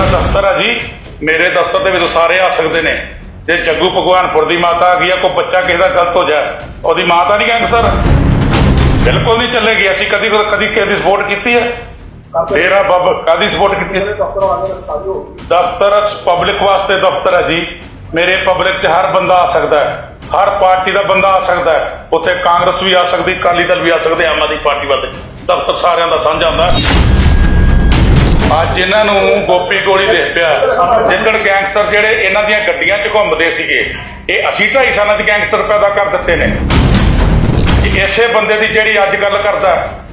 ਮੇਰਾ ਦਫ਼ਤਰ ਆ ਜੀ, ਮੇਰੇ ਦਫ਼ਤਰ ਦੇ ਵਿੱਚ ਸਾਰੇ ਆ ਸਕਦੇ ਨੇ। ਜੇ ਜੱਗੂ ਭਗਵਾਨਪੁਰ ਦੀ ਮਾਤਾ ਆ ਗਈ ਆ, ਕੋਈ ਬੱਚਾ ਕਿਸੇ ਦਾ ਗਲਤ ਹੋ ਜਾਏ, ਉਹਦੀ ਮਾਤਾ ਨਹੀਂ ਗੈਂਗ ਸਰ ਬਿਲਕੁਲ ਨਹੀਂ ਚੱਲੇਗੀ, ਅਸੀਂ ਕਦੀ ਕਦੀ ਕਿਸੇ ਦੀ ਸਪੋਰਟ ਕੀਤੀ ਹੈ। ਮੇਰਾ ਬੱਬ ਕਾਦੀ ਸਪੋਰਟ ਕੀਤੀ ਹੈ? ਦਫ਼ਤਰ ਪਬਲਿਕ ਵਾਸਤੇ ਦਫ਼ਤਰ ਹੈ ਜੀ। ਮੇਰੇ ਪਬਲਿਕ 'ਚ ਹਰ ਬੰਦਾ ਆ ਸਕਦਾ ਹੈ, ਹਰ ਪਾਰਟੀ ਦਾ ਬੰਦਾ ਆ ਸਕਦਾ ਹੈ। ਉੱਥੇ ਕਾਂਗਰਸ ਵੀ ਆ ਸਕਦੀ, ਅਕਾਲੀ ਦਲ ਵੀ ਆ ਸਕਦੇ, ਆਮ ਆਦਮੀ ਪਾਰਟੀ ਵਾਲੇ। ਦਫ਼ਤਰ ਸਾਰਿਆਂ ਦਾ ਸਾਂਝਾ ਹੁੰਦਾ। ਅੱਜ ਇਹਨਾਂ ਨੂੰ ਗੋਪੀ ਗੋਲੀ ਦੇ ਪਿਆ ਜਿੱਦਣ ਗੈਂਗਸਟਰ ਜਿਹੜੇ ਇਹਨਾਂ ਦੀਆਂ ਗੱਡੀਆਂ 'ਚ ਘੁੰਮਦੇ ਸੀਗੇ, ਇਹ ਅਸੀਂ ਢਾਈ ਸਾਲਾਂ 'ਚ ਗੈਂਗਸਟਰ ਪੈਦਾ ਕਰ ਦਿੱਤੇ ਨੇ। ਇਸੇ ਬੰਦੇ ਦੀ ਜਿਹੜੀ ਅੱਜ ਗੱਲ ਕਰਦਾ,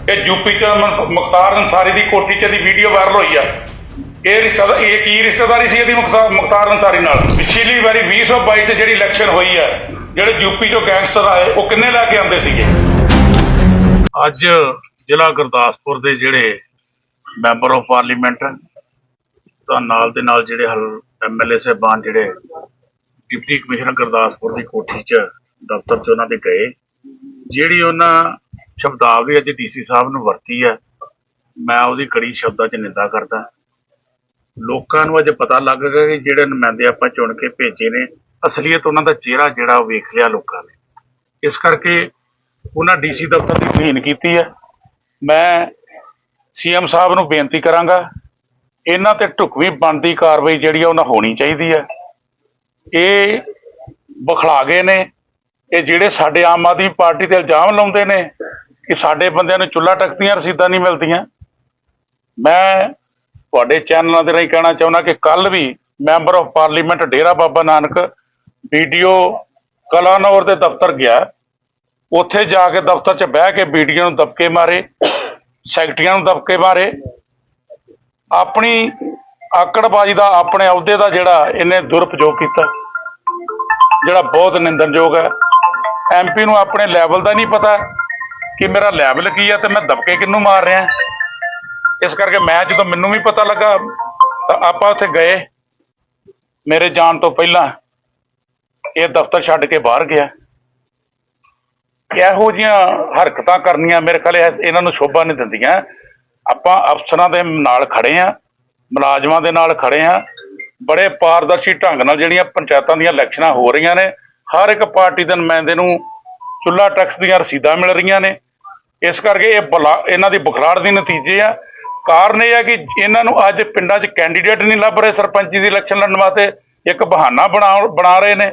ਇਹ ਯੂਪੀ 'ਚ ਮੁਖਤਾਰ ਅਨਸਾਰੀ ਦੀ ਕੋਠੀ 'ਚ ਦੀ ਵੀਡੀਓ ਵਾਇਰਲ ਹੋਈ ਆ। ਇਹ ਰਿਸ਼ਤਾ, ਇਹ ਕੀ ਰਿਸ਼ਤੇਦਾਰੀ ਸੀ ਇਹਦੀ ਮੁਖਤਾਰ ਅੰਸਾਰੀ ਨਾਲ? ਪਿਛਲੀ ਵਾਰੀ 2022 'ਚ ਜਿਹੜੀ ਇਲੈਕਸ਼ਨ ਹੋਈ ਆ, ਜਿਹੜੇ ਯੂਪੀ 'ਚੋਂ ਗੈਂਗਸਟਰ ਆਏ, ਉਹ ਕਿੰਨੇ ਲੈ ਕੇ ਆਉਂਦੇ ਸੀਗੇ? ਅੱਜ ਜ਼ਿਲ੍ਹਾ ਗੁਰਦਾਸਪੁਰ ਦੇ ਜਿਹੜੇ ਮੈਂਬਰ ਆਫ ਪਾਰਲੀਮੈਂਟ, ਤਾਂ ਨਾਲ ਦੇ ਨਾਲ ਜਿਹੜੇ ਹਲ ਐਮਐਲਏ ਸਾਹਿਬਾਨ ਜਿਹੜੇ ਡਿਪਟੀ ਕਮਿਸ਼ਨਰ ਗੁਰਦਾਸਪੁਰ ਦੀ ਕੋਠੀ 'ਚ ਦਫ਼ਤਰ 'ਚ ਉਹਨਾਂ ਦੇ ਗਏ, ਜਿਹੜੀ ਉਹਨਾਂ ਸ਼ਬਦਾਵਲੀ ਅੱਜ ਡੀਸੀ ਸਾਹਿਬ ਨੂੰ ਵਰਤੀ ਹੈ, ਮੈਂ ਉਹਦੀ ਕੜੀ ਸ਼ਬਦਾਂ 'ਚ ਨਿੰਦਾ ਕਰਦਾ। ਲੋਕਾਂ ਨੂੰ ਅੱਜ ਪਤਾ ਲੱਗ ਗਿਆ ਕਿ ਜਿਹੜੇ ਨੁਮਾਇੰਦੇ ਆਪਾਂ ਚੁਣ ਕੇ ਭੇਜੇ ਨੇ, ਅਸਲੀਅਤ ਉਹਨਾਂ ਦਾ ਚਿਹਰਾ ਜਿਹੜਾ ਉਹ ਵੇਖ ਲਿਆ ਲੋਕਾਂ ਨੇ। ਇਸ ਕਰਕੇ ਉਹਨਾਂ ਡੀਸੀ ਦਫ਼ਤਰ ਦੀ ਤਹੀਨ ਕੀਤੀ ਹੈ। ਮੈਂ ਸੀਐਮ ਸਾਹਿਬ ਨੂੰ ਬੇਨਤੀ ਕਰਾਂਗਾ, ਇਹਨਾਂ ਤੇ ਢੁਕਵੀਂ ਬਣਦੀ ਕਾਰਵਾਈ ਜਿਹੜੀ ਆ, ਉਹਨਾਂ ਹੋਣੀ ਚਾਹੀਦੀ ਹੈ ਇਹ ਬਖਲਾ ਗਏ ਨੇ, ਇਹ ਜਿਹੜੇ ਸਾਡੇ ਆਮ ਆਦਮੀ ਪਾਰਟੀ ਤੇ ਇਲਜ਼ਾਮ ਲਾਉਂਦੇ ਨੇ ਕਿ ਸਾਡੇ ਬੰਦਿਆਂ ਨੂੰ ਚੁੱਲਾ ਟੱਕਦੀਆਂ, ਰਸੀਦਾਂ ਨਹੀਂ ਮਿਲਦੀਆਂ। ਮੈਂ ਤੁਹਾਡੇ ਚੈਨਲਾਂ ਦੇ ਰਾਹੀਂ ਕਹਿਣਾ ਚਾਹੁੰਦਾ ਕਿ ਕੱਲ ਵੀ member of parliament Dera Baba Nanak VDO Kalanaur ਦੇ ਦਫ਼ਤਰ ਗਿਆ। ਉੱਥੇ ਜਾ ਕੇ ਦਫ਼ਤਰ 'ਚ ਬਹਿ ਕੇ ਵੀਡੀਓ ਨੂੰ ਦਬਕੇ ਮਾਰੇ। ਸੈਕਟਰੀਆਂ ਨੂੰ ਦਬਕੇ ਮਾਰੇ। ਆਪਣੀ ਆਕੜਬਾਜ਼ੀ ਦਾ, ਆਪਣੇ ਅਹੁਦੇ ਦਾ ਜਿਹੜਾ ਇਹਨੇ ਦੁਰਪਯੋਗ ਕੀਤਾ, ਜਿਹੜਾ ਬਹੁਤ ਨਿੰਦਣਯੋਗ ਹੈ। ਐਮਪੀ ਨੂੰ ਆਪਣੇ ਲੈਵਲ ਦਾ ਨਹੀਂ ਪਤਾ ਕਿ ਮੇਰਾ ਲੈਵਲ ਕੀ ਹੈ ਤੇ ਮੈਂ ਦਬਕੇ ਕਿਹਨੂੰ ਮਾਰ ਰਿਹਾ। ਇਸ ਕਰਕੇ ਮੈਂ ਜਦੋਂ ਮੈਨੂੰ ਵੀ ਪਤਾ ਲੱਗਾ, ਤਾਂ ਆਪਾਂ ਉੱਥੇ ਗਏ। ਮੇਰੇ ਜਾਣ ਤੋਂ ਪਹਿਲਾਂ ਇਹ ਦਫ਼ਤਰ ਛੱਡ ਕੇ ਬਾਹਰ ਗਿਆ। ਇਹੋ ਜਿਹੀਆਂ ਹਰਕਤਾਂ ਕਰਨੀਆਂ ਮੇਰੇ ਖਿਆਲ ਇਹ- ਇਹਨਾਂ ਨੂੰ ਸ਼ੋਭਾ ਨਹੀਂ ਦਿੰਦੀਆਂ। ਆਪਾਂ ਅਫਸਰਾਂ ਦੇ ਨਾਲ ਖੜੇ ਆ, ਮੁਲਾਜ਼ਮਾਂ ਦੇ ਨਾਲ ਖੜੇ ਆ। ਬੜੇ ਪਾਰਦਰਸ਼ੀ ਢੰਗ ਨਾਲ ਜਿਹੜੀਆਂ ਪੰਚਾਇਤਾਂ ਦੀਆਂ ਇਲੈਕਸ਼ਨਾਂ ਹੋ ਰਹੀਆਂ ਨੇ, ਹਰ ਇੱਕ ਪਾਰਟੀ ਦੇ ਨੁਮਾਇੰਦੇ ਨੂੰ ਚੁੱਲਾ ਟੈਕਸ ਦੀਆਂ ਰਸੀਦਾਂ ਮਿਲ ਰਹੀਆਂ ਨੇ। ਇਸ ਕਰਕੇ ਇਹ ਬਲਾ- ਇਹਨਾਂ ਦੀ ਬੁਖਲਾੜ ਦੇ ਨਤੀਜੇ ਆ। ਕਾਰਨ ਇਹ ਆ ਕਿ ਇਹਨਾਂ ਨੂੰ ਅੱਜ ਪਿੰਡਾਂ 'ਚ ਕੈਂਡੀਡੇਟ ਨਹੀਂ ਲੱਭ ਰਹੇ ਸਰਪੰਚੀ ਦੀ ਇਲੈਕਸ਼ਨ ਲੜਨ ਵਾਸਤੇ, ਇੱਕ ਬਹਾਨਾ ਬਣਾ ਬਣਾ ਰਹੇ ਨੇ।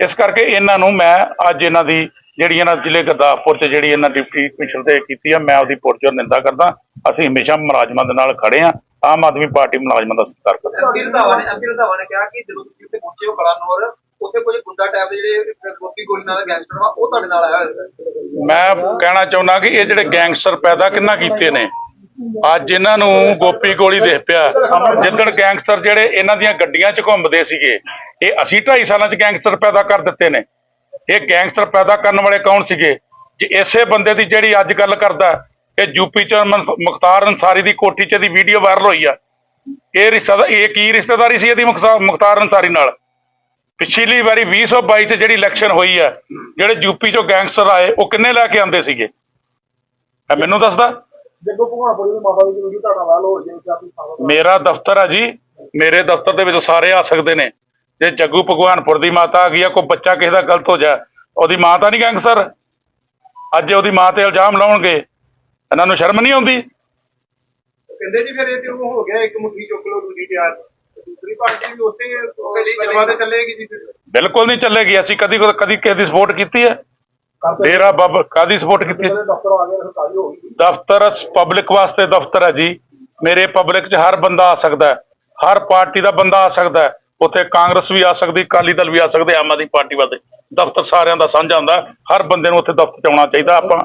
ਇਸ ਕਰਕੇ ਇਹਨਾਂ ਨੂੰ ਮੈਂ ਅੱਜ ਇਹਨਾਂ ਦੀ ਜਿਹੜੀ ਇਹਨਾਂ ਜ਼ਿਲ੍ਹੇ ਗੁਰਦਾਸਪੁਰ 'ਚ ਜਿਹੜੀ ਇਹਨਾਂ ਡਿਪਟੀ ਕਮਿਸ਼ਨਰ ਤੇ ਕੀਤੀ ਆ ਮੈਂ ਉਹਦੀ ਪੁਰਜੋਰ ਨਿੰਦਾ ਕਰਦਾ ਅਸੀਂ ਹਮੇਸ਼ਾ ਮੁਲਾਜ਼ਮਾਂ ਦੇ ਨਾਲ ਖੜੇ ਆ ਆਮ ਆਦਮੀ ਪਾਰਟੀ ਮੁਲਾਜ਼ਮਾਂ ਦਾ ਸਤਿਕਾਰ ਕਰਦਾ ਐਮਪੀ ਰੰਧਾਵਾ ਨੇ ਐਮਪੀ ਰੰਧਾਵਾ ਨੇ ਕਿਹਾ ਕਿ ਜਦੋਂ ਤੁਸੀਂ ਉੱਥੇ ਪਹੁੰਚੇ ਹੋ ਕਲਾਨੌਰ ਉੱਥੇ ਕੋਈ ਗੁੰਡਾ ਟਾਈਪ ਦੇ ਜਿਹੜੇ ਗੋਪੀ ਗੋਲੀ ਨਾਲ ਗੈਂਗਸਟਰ ਵਾ ਉਹ ਤੁਹਾਡੇ ਨਾਲ ਆਇਆ ਹੋਇਆ ਮੈਂ ਕਹਿਣਾ ਚਾਹੁੰਦਾ ਕਿ ਇਹ ਜਿਹੜੇ ਗੈਂਗਸਟਰ ਪੈਦਾ ਕਿੰਨਾ ਕੀਤੇ ਨੇ? ਅੱਜ ਇਹਨਾਂ ਨੂੰ ਗੋਪੀ ਗੋਲੀ ਦੇ ਪਿਆ। ਜਿੱਦਣ ਗੈਂਗਸਟਰ ਜਿਹੜੇ ਇਹਨਾਂ ਦੀਆਂ ਗੱਡੀਆਂ 'ਚ ਘੁੰਮਦੇ ਸੀਗੇ ਇਹ ਅਸੀਂ ਢਾਈ ਸਾਲਾਂ 'ਚ ਗੈਂਗਸਟਰ ਪੈਦਾ ਕਰ ਦਿੱਤੇ ਨੇ। ਇਹ ਗੈਂਗਸਟਰ ਪੈਦਾ ਕਰਨ ਵਾਲੇ ਕੌਣ ਸੀਗੇ? ਜੇ ਇਸੇ ਬੰਦੇ ਦੀ ਜਿਹੜੀ ਅੱਜ ਗੱਲ ਕਰਦਾ ਇਹ ਯੂਪੀ 'ਚ ਮੁਖਤਾਰ ਅਨਸਾਰੀ ਦੀ ਕੋਠੀ 'ਚ ਦੀ ਵੀਡੀਓ ਵਾਇਰਲ ਹੋਈ ਆ। ਇਹ ਰਿਸ਼ਤਾ ਇਹ ਕੀ ਰਿਸ਼ਤੇਦਾਰੀ ਸੀ ਇਹਦੀ ਮੁਖਤਾ- ਮੁਖਤਾਰ ਅਨਸਾਰੀ ਨਾਲ? ਪਿਛਲੀ ਵਾਰੀ 2022 'ਚ ਜਿਹੜੀ ਇਲੈਕਸ਼ਨ ਹੋਈ ਆ ਜਿਹੜੇ ਯੂਪੀ 'ਚੋਂ ਗੈਂਗਸਟਰ ਆਏ ਉਹ ਕਿੰਨੇ ਲੈ ਕੇ ਆਉਂਦੇ ਸੀਗੇ? ਇਹ ਮੈਨੂੰ ਦੱਸਦਾ। ਜਦੋਂ ਭਗਵਾਨਪੁਰ ਦੀ ਮਾਤਾ ਦੀ ਵੀਡੀਓ ਤੁਹਾਡਾ ਵਾਲ ਹੋ ਜੇ ਕਿ ਆਪਣੀ ਸਾਹਮਣੇ ਮੇਰਾ ਦਫ਼ਤਰ ਆ ਜੀ। ਮੇਰੇ ਦਫ਼ਤਰ ਦੇ ਵਿੱਚ ਸਾਰੇ ਆ ਸਕਦੇ ਨੇ। ਜੇ ਜੱਗੂ ਭਗਵਾਨਪੁਰ ਦੀ ਮਾਤਾ ਆ ਗਈ ਆ ਕੋਈ ਬੱਚਾ ਕਿਸੇ ਦਾ ਗਲਤ ਹੋ ਜਾਏ ਉਹਦੀ ਮਾਂ ਤਾਂ ਨਹੀਂ ਗੈਂਗ ਸਰ ਅੱਜ ਉਹਦੀ ਮਾਂ ਤੇ ਇਲਜ਼ਾਮ ਲਾਉਣਗੇ ਇਹਨਾਂ ਨੂੰ ਸ਼ਰਮ ਨਹੀਂ ਆਉਂਦੀ। ਕਹਿੰਦੇ ਜੀ ਫਿਰ ਇਹ ਤੇ ਉਹ ਹੋ ਗਿਆ ਇੱਕ ਮੁੱਠੀ ਚੁੱਕ ਲਓ ਦੂਜੀ ਤਿਆਰ। ਦੂਸਰੀ ਪਾਰਟੀ ਵੀ ਉਸੇ ਜਮਾ ਤੇ ਚੱਲੇਗੀ। ਜੀ ਫਿਰ। ਬਿਲਕੁਲ ਨਹੀਂ ਚੱਲੇਗੀ ਅਸੀਂ ਕਦੀ ਕਦੀ ਕਿਸੇ ਦੀ ਸਪੋਰਟ ਕੀਤੀ ਹੈ। ਡੇਰਾ ਬਾਬਾ ਕਾਦੀ ਸਪੋਰਟ ਕੀਤੀ? ਦਫ਼ਤਰ ਪਬਲਿਕ ਵਾਸਤੇ ਦਫ਼ਤਰ ਹੈ ਜੀ। ਮੇਰੇ ਪਬਲਿਕ 'ਚ ਹਰ ਬੰਦਾ ਆ ਸਕਦਾ ਹੈ ਹਰ ਪਾਰਟੀ ਦਾ ਬੰਦਾ ਆ ਸਕਦਾ ਹੈ। ਉੱਥੇ ਕਾਂਗਰਸ ਵੀ ਆ ਸਕਦੀ, ਅਕਾਲੀ ਦਲ ਵੀ ਆ ਸਕਦੇ, ਆਮ ਆਦਮੀ ਪਾਰਟੀ ਵਾਲੇ ਦਫ਼ਤਰ ਸਾਰਿਆਂ ਦਾ ਸਾਂਝਾ ਹੁੰਦਾ। ਹਰ ਬੰਦੇ ਨੂੰ ਉੱਥੇ ਦਫ਼ਤਰ 'ਚ ਆਉਣਾ ਚਾਹੀਦਾ। ਆਪਾਂ